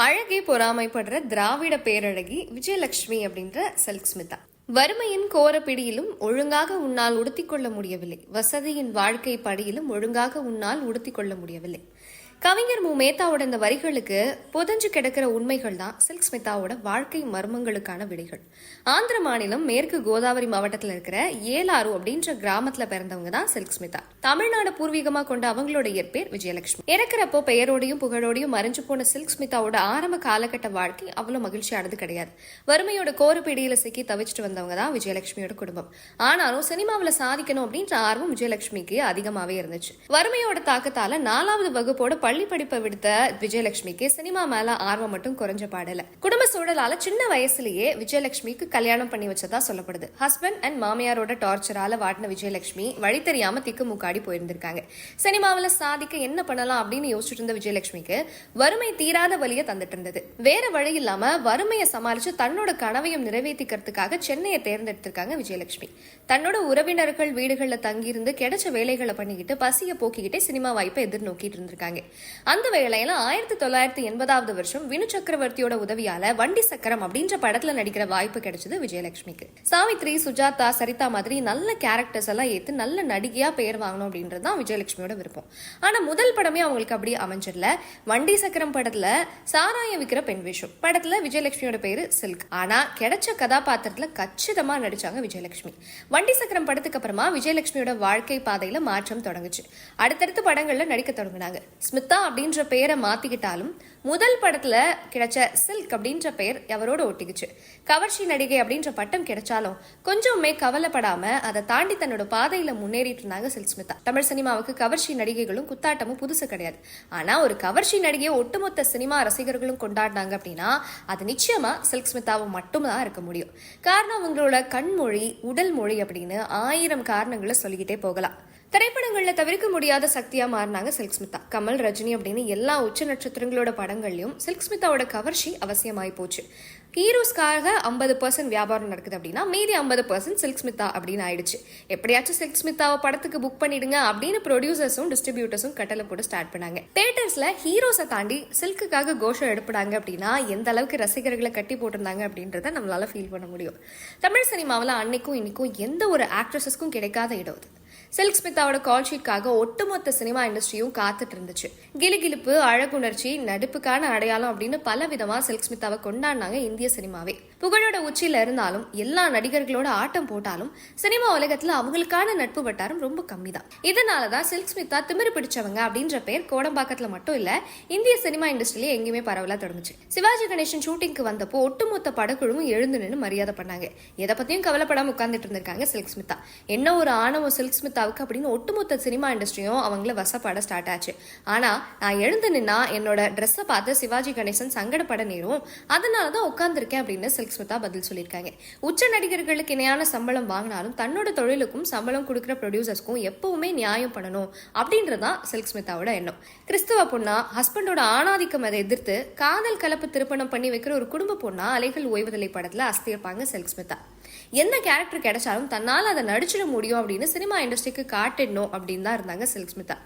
அழகே பொறாமைப்படுற திராவிட பேரழகி விஜயலட்சுமி அப்படின்ற செல்க் ஸ்மிதா வறுமையின் கோர பிடியிலும் ஒழுங்காக உன்னால் உடுத்திக்கொள்ள முடியவில்லை. வசதியின் வாழ்க்கை படியிலும் ஒழுங்காக உன்னால் உடுத்திக்கொள்ள முடியவில்லை. கவிஞர் மு. மேத்தாவோட இந்த வரிகளுக்கு புதஞ்சு கிடக்கிற உண்மைகள் தான் சில்க் ஸ்மிதாவோட வாழ்க்கை மர்மங்களுக்கான விடைகள். ஆந்திர மாநிலம் மேற்கு கோதாவரி மாவட்டத்தில் இருக்கிற ஏலாறு அப்படின்ற கிராமத்துல பிறந்தவங்க தான் சில்க் ஸ்மிதா தமிழ்நாடு பூர்வீகமா கொண்ட அவங்களோட இயற்பேர் விஜயலட்சுமி. இறக்குறப்போ பெயரோடையும் புகழோடையும் மறைஞ்சு போன சில்க் ஸ்மிதாவோட ஆரம்ப காலகட்ட வாழ்க்கை அவ்வளவு மகிழ்ச்சியானது கிடையாது. வறுமையோட கோர பிடியில சிக்கி தவிச்சிட்டு வந்தவங்க தான் விஜயலட்சுமியோட குடும்பம். ஆனாலும் சினிமாவில் சாதிக்கணும் அப்படின்ற ஆர்வம் விஜயலட்சுமிக்கு அதிகமாவே இருந்துச்சு. வறுமையோட தாக்கத்தால நாலாவது வகுப்போட பள்ளி படிப்பை விடுத்த விஜயலட்சுமிக்கு சினிமா மேல ஆர்வம் மட்டும் குறைஞ்ச பாடல. குடும்ப சூழலால சின்ன வயசுலயே விஜயலட்சுமிக்கு கல்யாணம் பண்ணி வச்சதா சொல்லப்படுது. ஹஸ்பண்ட் அண்ட் மாமியாரோட டார்ச்சரால வாட்டின விஜயலட்சுமி வழி தெரியாம திக்கு முக்காடி போயிருந்திருக்காங்க. சினிமாவில் சாதிக்க என்ன பண்ணலாம் அப்படின்னு யோசிச்சுட்டு இருந்த விஜயலட்சுமிக்கு வறுமை தீராத வழியை தந்துட்டு இருந்தது. வேற வழி இல்லாம வறுமையை சமாளிச்சு தன்னோட கனவையும் நிறைவேற்றிக்கிறதுக்காக சென்னையை தேர்ந்தெடுத்திருக்காங்க விஜயலட்சுமி. தன்னோட உறவினர்கள் வீடுகளில் தங்கியிருந்து கிடைச்ச வேலைகளை பண்ணிக்கிட்டு பசியை போக்கிக்கிட்டே சினிமா வாய்ப்பை எதிர்நோக்கிட்டு இருந்திருக்காங்க. அந்த வேளையில ஆயிரத்தி தொள்ளாயிரத்தி எண்பதாவது வருஷம் வினு சக்கரவர்த்தியோட உதவியால வண்டி சக்கரம் அப்படின்ற படத்துல நடிக்கிற வாய்ப்பு கிடைச்சது விஜயலட்சுமிக்கு. சாவித்ரி சுஜாதா சரிதா மாதிரி நல்ல கேரக்டர்ஸ் எல்லாம் ஏத்து நல்ல நடிகையா பெயர் வாங்கணும் அப்படின்றது தான் விஜயலட்சுமியோட விருப்பம். ஆனா முதல் படமே அவங்களுக்கு அப்படி அமைஞ்சிடல. வண்டி சக்கரம் படத்துல சாராயம் விக்கிற பெண் வேஷம். படத்துல விஜயலட்சுமியோட பேரு சில்க். ஆனா கிடைச்ச கதாபாத்திரத்துல கச்சிதமா நடிச்சாங்க விஜயலட்சுமி. வண்டி சக்கரம் படத்துக்கு அப்புறமா விஜயலட்சுமியோட வாழ்க்கை பாதையில மாற்றம் தொடங்குச்சு. அடுத்தடுத்த படங்கள்ல நடிக்க தொடங்கினாங்க. ஸ்மித் அப்படின்ற பெயரை மாத்திக்கிட்டாலும் முதல் படத்துல கிடைச்ச சில்க் அப்படின்ற பெயர் அவரோட ஒட்டிக்குச்சு. கவர்ச்சி நடிகை அப்படின்ற பட்டம் கிடைச்சாலும் கொஞ்சமே கவலைப்படாம அதை தாண்டி தன்னோட பாதையில முன்னேறிட்டு இருந்தாங்க சில்க் ஸ்மிதா தமிழ் சினிமாவுக்கு கவர்ச்சி நடிகைகளும் குத்தாட்டமும் புதுசு கிடையாது. ஆனா ஒரு கவர்ச்சி நடிகையை ஒட்டுமொத்த சினிமா ரசிகர்களும் கொண்டாடினாங்க அப்படின்னா அது நிச்சயமா சில்க் ஸ்மிதாவும் மட்டும்தான் இருக்க முடியும். காரணம் அவங்களோட கண்மொழி உடல் மொழி அப்படின்னு ஆயிரம் காரணங்களை சொல்லிக்கிட்டே போகலாம். திரைப்படங்களில் தவிர்க்க முடியாத சக்தியாக மாறினாங்க சில்க் ஸ்மிதா. கமல் ரஜினி அப்படின்னு எல்லா உச்ச நட்சத்திரங்களோட படங்கள்லையும் சில்க் ஸ்மிதாவோட கவர்ச்சி அவசியமாகி போச்சு. ஹீரோஸ்க்காக ஐம்பது பர்சன்ட் வியாபாரம் நடக்குது அப்படின்னா மீதி ஐம்பது பர்சன்ட் சில்க் ஸ்மிதா அப்படின்னு ஆயிடுச்சு. எப்படியாச்சும் சில்க் ஸ்மிதாவை படத்துக்கு புக் பண்ணிடுங்க அப்படின்னு ப்ரொடியூசர்ஸும் டிஸ்ட்ரிபியூட்டர்ஸும் கட்டளை போட்டு ஸ்டார்ட் பண்ணாங்க. தேட்டர்ஸ்ல ஹீரோஸை தாண்டி சில்க்குக்காக கோஷம் எடுப்படாங்க அப்படின்னா எந்த அளவுக்கு ரசிகர்களை கட்டி போட்டிருந்தாங்க அப்படின்றத நம்மளால ஃபீல் பண்ண முடியும். தமிழ் சினிமாவில் அன்னைக்கும் இன்னைக்கும் எந்த ஒரு ஆக்ட்ரஸஸ்க்கும் கிடைக்காத இடம் அது. சில்க் ஸ்மிதாவோட கால் ஷீட்காக ஒட்டுமொத்த சினிமா இண்டஸ்ட்ரியும் காத்துட்டு இருந்துச்சு. கிலுகிலுப்பு அழகுணர்ச்சி நடிப்புக்கான அடையாளம் அப்படின்னு பல விதமா சில்க் ஸ்மிதாவை கொண்டாடினாங்க இந்திய சினிமாவே புகழோட உச்சியில் இருந்தாலும் எல்லா நடிகர்களோட ஆட்டம் போட்டாலும் சினிமா உலகத்தில் அவங்களுக்கான நட்பு வட்டாரம் ரொம்ப கம்மி தான் இதனால தான் சில்க் ஸ்மிதா திமிரு பிடிச்சவங்க அப்படின்ற பேர் கோடம்பாக்கத்தில் மட்டும் இல்லை இந்திய சினிமா இண்டஸ்ட்ரியிலே எங்கேயுமே பரவலாக தொடங்குச்சு. சிவாஜி கணேசன் ஷூட்டிங்க்கு வந்தப்போ ஒட்டுமொத்த படக்குழுவும் எழுந்து நின்று மரியாதை பண்ணாங்க. எதை பற்றியும் கவலைப்படாமல் உட்கார்ந்துட்டு இருந்திருக்காங்க சில்க் ஸ்மிதா என்ன ஒரு ஆணவம் சில்க் ஸ்மிதாவுக்கு அப்படின்னு ஒட்டுமொத்த சினிமா இண்டஸ்ட்ரியும் அவங்கள வசப்பட ஸ்டார்ட் ஆச்சு. ஆனால் நான் எழுந்து நின்னா என்னோட ட்ரெஸ்ஸை பார்த்து சிவாஜி கணேசன் சங்கடப்பட நேரும் அதனால தான் உட்காந்துருக்கேன் அப்படின்னு சில்க் ஸ்மிதா பதில் சொல்லியிருக்காங்க. உச்ச நடிகர்களுக்கு இணையான சம்பளம் வாங்கினாலும் தன்னோட தொழிலுக்கும் சம்பளம் கொடுக்குற ப்ரொடியூசர்ஸ்க்கும் எப்பவுமே நியாயம் பண்ணணும் அப்படின்றதான் சில்க் ஸ்மிதாவோட எண்ணம். கிறிஸ்துவ பொண்ணா ஹஸ்பண்டோட ஆணாதிக்கம் அதை எதிர்த்து காதல் கலப்பு திருப்பணம் பண்ணி வைக்கிற ஒரு குடும்ப பொண்ணா அலைகள் ஓய்வதில்லை படத்துல அஸ்தியிருப்பாங்க சில்க் ஸ்மிதா எந்த கேரக்டர் கிடைச்சாலும் தன்னால் அதை நடிச்சிட முடியும் அப்படின்னு சினிமா இண்டஸ்ட்ரிக்கு காட்டிடணும் அப்படின்னு தான் இருந்தாங்க சில்க் ஸ்மிதா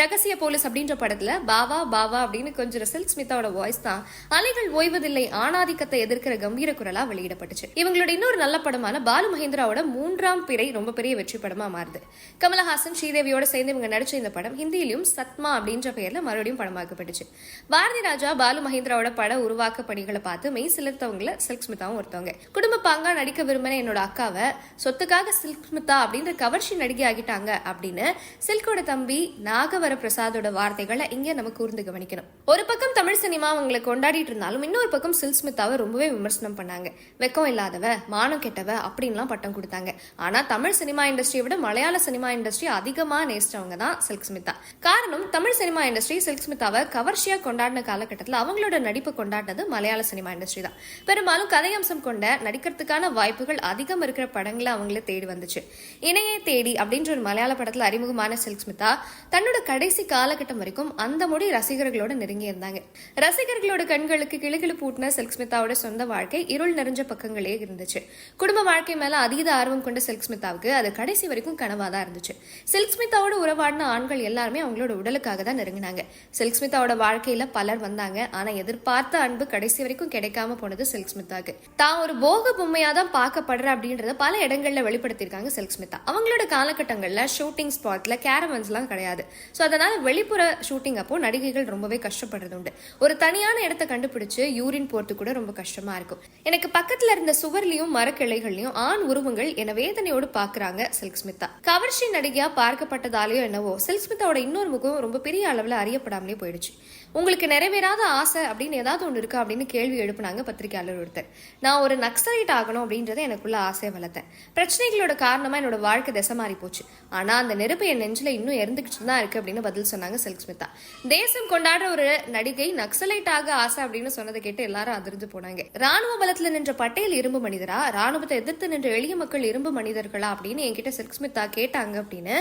ரகசிய போலீஸ் அப்படின்ற படத்தில் பாவா பாவா அப்படின்னு கொஞ்சம் சில்க் ஸ்மிதாவோட வாய்ஸ் தான் அலைகள் ஓய்வதில்லை ஆணாதிக்கத்தை எதிர்க்கிற கம்பீர குரலாக வெளியிடப்பட்டுச்சு. இவங்களோட இன்னொரு நல்ல படமான பாலு மகேந்திராவோட மூன்றாம் பிறை ரொம்ப பெரிய வெற்றி படமா மாறுது. கமலஹாசன் ஸ்ரீதேவியோட சேர்ந்து இவங்க நடிச்ச இந்த படம் ஹிந்தியிலும் சத்மா அப்படின்ற பெயர்ல மறுபடியும் படமாக்கப்பட்டுச்சு. பாரதி ராஜா பாலு மகேந்திராவோட பட உருவாக்க பணிகளை பார்த்து மெய் சிலிர்த்தவங்கள சில்க் ஸ்மிதாவும் ஒருத்தவங்க. குடும்ப பாங்கா நடிக்க விரும்ப விரும்பின என்னோட அக்காவை சொத்துக்காக சில்க் ஸ்மிதா அப்படின்ற கவர்ச்சி நடிகை ஆகிட்டாங்க அப்படின்னு சில்கோட தம்பி நாகவர பிரசாதோட வார்த்தைகளை இங்கே நம்ம கூர்ந்து கவனிக்கணும். ஒரு பக்கம் தமிழ் சினிமா அவங்களை கொண்டாடிட்டு இருந்தாலும் இன்னொரு பக்கம் சில்க் ஸ்மிதாவை ரொம்பவே விமர்சனம் பண்ணாங்க. வெக்கம் இல்லாதவ மானம் கெட்டவ அப்படின்லாம் பட்டம் கொடுத்தாங்க. ஆனா தமிழ் சினிமா இண்டஸ்ட்ரியை விட மலையாள சினிமா இண்டஸ்ட்ரி அதிகமாக நேசித்தவங்க தான் சில்க் ஸ்மிதா காரணம் தமிழ் சினிமா இண்டஸ்ட்ரி சில்க் ஸ்மிதாவை கவர்ச்சியாக கொண்டாடின காலகட்டத்தில் அவங்களோட நடிப்பு கொண்டாடினது மலையாள சினிமா இண்டஸ்ட்ரி தான். பெரும்பாலும் கதையம்சம் கொண்ட நடிக்கிறதுக்கான வாய்ப்புகள் நடிகர்கள் அதிகம் இருக்கிற படங்களை அவங்கள தேடி வந்துச்சு. இணையை தேடி அப்படின்ற ஒரு மலையாள படத்தில் அறிமுகமான சில்க் ஸ்மிதா தன்னோட கடைசி காலகட்டம் வரைக்கும் அந்த மொழி ரசிகர்களோட நெருங்கி இருந்தாங்க. ரசிகர்களோட கண்களுக்கு கிளிகிளி பூட்டின சில்க் ஸ்மிதாவோட சொந்த வாழ்க்கை இருள் நிறைஞ்ச பக்கங்களே இருந்துச்சு. குடும்ப வாழ்க்கை மேல அதீத ஆர்வம் கொண்ட சில்க் ஸ்மிதாவுக்கு அது கடைசி வரைக்கும் கனவா தான் இருந்துச்சு. சில்க் ஸ்மிதாவோட உறவாடின ஆண்கள் எல்லாருமே அவங்களோட உடலுக்காக தான் நெருங்கினாங்க. சில்க் ஸ்மிதாவோட வாழ்க்கையில பலர் வந்தாங்க. ஆனா எதிர்பார்த்த அன்பு கடைசி வரைக்கும் கிடைக்காம போனது சில்க் ஸ்மிதாக்கு தான் ஒரு போக பொம்மையா தான் பார்க்கப்படுற அப்படின்றத பல இடங்களில் வெளிப்படுத்தியிருக்காங்க சில்க் ஸ்மிதா. அவங்களோட காலகட்டங்கள்ல ஷூட்டிங் ஸ்பாட்ல கேரவன்ஸ்லாம் கிடையாது. ஸோ அதனால வெளிப்புற ஷூட்டிங் அப்போ நடிகைகள் ரொம்பவே கஷ்டப்படுறது உண்டு. ஒரு தனியான இடத்த கண்டுபிடிச்சு யூரின் போறது கூட ரொம்ப கஷ்டமா இருக்கும். எனக்கு பக்கத்துல இருந்த சுவர்லயும் மரக்கிளைகள்லையும் ஆண் உருவங்கள் என வேதனையோடு பார்க்குறாங்க சில்க் ஸ்மிதா. கவர்ச்சி நடிகையா பார்க்கப்பட்டதாலேயோ என்னவோ சில்க் ஸ்மிதாவோட இன்னொரு முகம் ரொம்ப பெரிய அளவுல அறியப்படாமலே போயிடுச்சு. உங்களுக்கு நிறைவேறாத ஆசை அப்படின்னு ஏதாவது ஒன்று இருக்கா அப்படின்னு கேள்வி எழுப்புனாங்க பத்திரிகையாளர் ஒருத்தர். நான் ஒரு நக்சலைட் ஆகணும் அப்படின்றத எனக்குள்ள ஆசையை வளர்த்தேன். பிரச்சனைகளோட காரணமாக என்னோட வாழ்க்கை திசை மாறி போச்சு. ஆனால் அந்த நெருப்பு என் நெஞ்சில் இன்னும் இறந்துக்கிட்டு தான் இருக்கு அப்படின்னு பதில் சொன்னாங்க சில்க் ஸ்மிதா தேசம் கொண்டாடுற ஒரு நடிகை நக்சலைட் ஆக ஆசை அப்படின்னு சொன்னதை கேட்டு எல்லாரும் அதிர்ந்து போனாங்க. ராணுவ பலத்தில் நின்ற பட்டேல் இரும்பு மனிதரா? ராணுவத்தை எதிர்த்து நின்ற எளிய மக்கள் இரும்பு மனிதர்களா அப்படின்னு என்கிட்ட சில்க் ஸ்மிதா கேட்டாங்க அப்படின்னு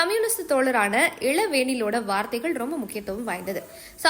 கம்யூனிஸ்ட் தோழரான இளவேணிலோட வார்த்தைகள் ரொம்ப முக்கியத்துவம் வாய்ந்தது.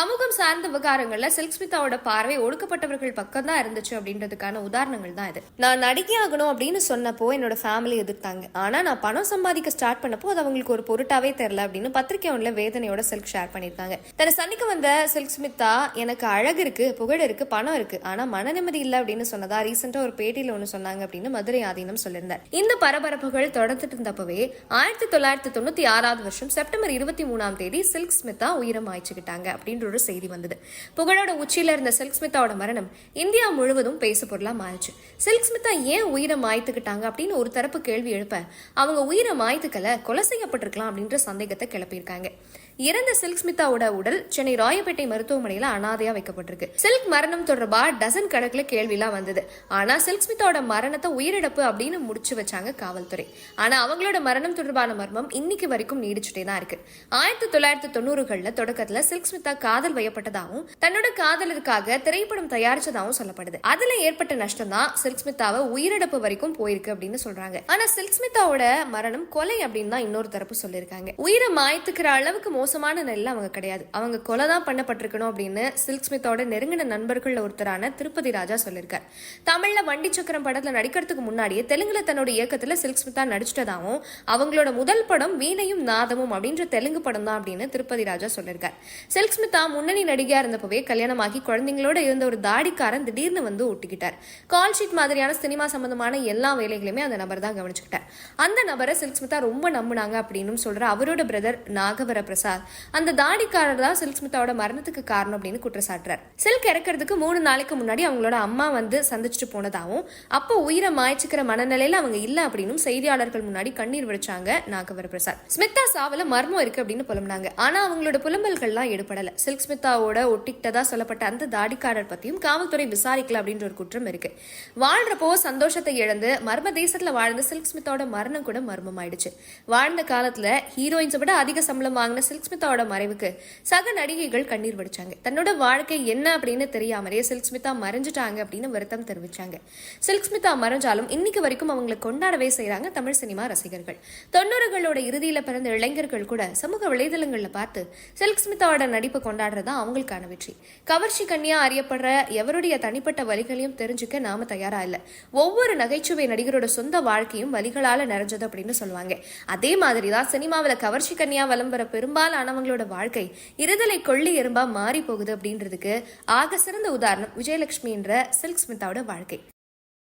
சமூகம் சார்ந்த விவகாரங்கள்ல சில்க் ஸ்மிதாவோட பார்வை ஒடுக்கப்பட்டவர்கள் பக்கம் தான் இருந்துச்சு அப்படின்றதுக்கான உதாரணங்கள் தான் இது. நான் நடிகை ஆகணும் அப்படின்னு சொன்னப்போ என்னோட ஃபேமிலி எதிர்த்தாங்க. ஆனா நான் பணம் சம்பாதிக்க ஸ்டார்ட் பண்ணப்போ அது அவங்களுக்கு ஒரு பொருட்டாவே தெரியல அப்படின்னு பத்திரிகை ஒன்றில் வேதனையோட சில்க் ஷேர் பண்ணியிருந்தாங்க. தன்னை சந்திக்க வந்த சில்க் ஸ்மிதா எனக்கு அழகு இருக்கு புகழ் இருக்கு பணம் இருக்கு. ஆனா மன நிம்மதி இல்லை அப்படின்னு சொன்னதா ரீசெண்டா ஒரு பேட்டியில ஒன்று சொன்னாங்க அப்படின்னு மதுரை ஆதீனம் சொல்லியிருந்தார். இந்த பரபரப்புகள் தொடர்ந்துட்டு இருந்தப்பவே ஆயிரத்தி தொள்ளாயிரத்தி தொண்ணூத்தி ஆறாவது வருஷம் செப்டம்பர் இருபத்தி மூணாம் தேதி சில்க் ஸ்மிதா உயிரம் ஆயிச்சுக்கிட்டாங்க அப்படின்ற ஒரு செய்தி வந்தது. புகழோட உச்சியில இருந்த சில்க் ஸ்மிதாவோட மரணம் இந்தியா முழுவதும் பேசு பொருளா மாறிச்சு. சில்க் ஸ்மிதா ஏன் உயிரை மாய்த்துக்கிட்டாங்க அப்படின்னு ஒரு தரப்பு கேள்வி எழுப்ப அவங்க உயிரை மாய்த்துக்கல கொலை செய்யப்பட்டிருக்கலாம் அப்படின்ற சந்தேகத்தை கிளப்பியிருக்காங்க. இறந்த சில்க் ஸ்மிதாவோட உடல் சென்னை ராயப்பேட்டை மருத்துவமனையில அனாதையா வைக்கப்பட்டிருக்கு. சில்க் மரணம் தொடர்பா டசன் கணக்குல கேள்விலாம் வந்தது. ஆனா சில்க் ஸ்மிதாவோட மரணத்தை உயிரிழப்பு அப்படின்னு முடிச்சு வச்சாங்க காவல்துறை. ஆனா அவங்களோட மரணம் தொடர்பான மர்மம் இன்னைக்கு வரைக்கும் நீடிச்சுட்டே தான் இருக்கு. ஆயிரத்தி தொள்ளாயிரத்தி தொண்ணூறுகள்ல தொடக்கத்துல சில்க் ஸ்மிதா காதல் வயப்பட்டதாகவும் தன்னோட காதலருக்காக திரைப்படம் தயாரிச்சதாகவும் சொல்லப்படுது. அதுல ஏற்பட்ட நஷ்டம் தான் சில்க் ஸ்மிதாவை உயிரிழப்பு வரைக்கும் போயிருக்கு அப்படின்னு சொல்றாங்க. ஆனா சில்க் ஸ்மிதாவோட மரணம் கொலை அப்படின்னு தான் இன்னொரு தரப்பு சொல்லியிருக்காங்க. உயிரை மாய்த்துக்கிற அளவுக்கு மோசமான நிலையில் அவங்க கிடையாது. அவங்க கொலை தான் பண்ணப்பட்டிருக்கணும் அப்படின்னு சில்க் ஸ்மித்தோட நெருங்கின நண்பர்களில் ஒருத்தரான திருப்பதி ராஜா சொல்லியிருக்கார். தமிழ்ல வண்டி சக்கரம் படத்தில் நடிக்கிறதுக்கு முன்னாடியே தெலுங்குல தன்னோட இயக்கத்தில் சில்க் ஸ்மிதா நடிச்சிட்டதாகவும் அவங்களோட முதல் படம் வீணையும் நாதமும் அப்படின்ற தெலுங்கு படம் தான் அப்படின்னு திருப்பதி ராஜா சொல்லியிருக்கார். சில்க் ஸ்மிதா முன்னணி நடிகையாக இருந்தப்பவே கல்யாணமாகி குழந்தைங்களோட இருந்த ஒரு தாடிக்காரன் திடீர்னு வந்து ஒட்டிக்கிட்டார் கால் ஷீட் மாதிரியான சினிமா சம்பந்தமான எல்லா வேலைகளையுமே அந்த நபர் தான் கவனிச்சுக்கிட்டார். அந்த நபரை சில்க் ஸ்மிதா ரொம்ப நம்பினாங்க அப்படின்னு சொல்ற அவரோட பிரதர் நாகவர பிரசாத் அந்த தாடிக்காரர் தான் சில்க் ஸ்மித்தாவோட மரணத்துக்கு காரணம் அப்படின்னு குற்றச்சாட்டுறார். சில்க் இறக்கிறதுக்கு மூணு நாளைக்கு முன்னாடி அவங்களோட அம்மா வந்து சந்திச்சுட்டு போனதாகவும் அப்போ உயிரை மாய்ச்சிக்கிற மனநிலையில அவங்க இல்ல அப்படின்னு செய்தியாளர்கள் முன்னாடி கண்ணீர் விழிச்சாங்க நாகவர பிரசாத் ஸ்மிதா சாவல மர்மம் இருக்கு அப்படின்னு புலம்புனாங்க. ஆனா அவங்களோட புலம்பல்கள்லாம் எடுபடல. சில்க் ஸ்மிதாவோட ஒட்டிக்கிட்டதா சொல்லப்பட்ட அந்த தாடிக்காரர் பத்தியும் காவல்துறை விசாரிக்கல அப்படின்ற ஒரு குற்றம் இருக்கு. வாழ்றப்போ சந்தோஷத்தை இழந்து மர்ம தேசத்துல வாழ்ந்த சில்க் ஸ்மித்தாவோட மரணம் கூட மர்மம் ஆயிடுச்சு வாழ்ந்த காலத்துல ஹீரோயின்ஸை விட அதிக சம்பளம் வாங்கின சில்க் சில்க்ஸ்மித்தாவோட மறைவுக்கு சக நடிகைகள் கண்ணீர் வடிச்சாங்க. தன்னோட வாழ்க்கை என்ன அப்படின்னு தெரியாமலே சில்க் ஸ்மிதா மறைஞ்சிட்டாங்க அப்படின்னு வருத்தம் தெரிவிச்சாங்க. சில்க் ஸ்மிதா மறைஞ்சாலும் இன்னைக்கு வரைக்கும் அவங்களை கொண்டாடவே செய்றாங்க தமிழ் சினிமா ரசிகர்கள். தொண்ணூறுகளோட இறுதியில் பிறந்த இளைஞர்கள் கூட சமூக வலைதளங்களில் பார்த்து சில்க் ஸ்மிதாவோட நடிப்பு கொண்டாடுறதா அவங்களுக்கான வெற்றி. கவர்ச்சி கண்ணியா அறியப்படுற எவருடைய தனிப்பட்ட வழிகளையும் தெரிஞ்சுக்க நாம தயாரா இல்லை. ஒவ்வொரு நகைச்சுவை நடிகரோட சொந்த வாழ்க்கையும் வலிகளால் நிறைஞ்சது அப்படின்னு சொல்லுவாங்க. அதே மாதிரிதான் சினிமாவில் கவர்ச்சி கண்ணியா வலம் வர ஆனவங்களோட வாழ்க்கை இருதலை கொள்ளி எறும்பா மாறி போகுது அப்படின்றதுக்கு ஆக சிறந்த உதாரணம் விஜயலட்சுமி என்ற சில்க் ஸ்மித்தாவோட வாழ்க்கை.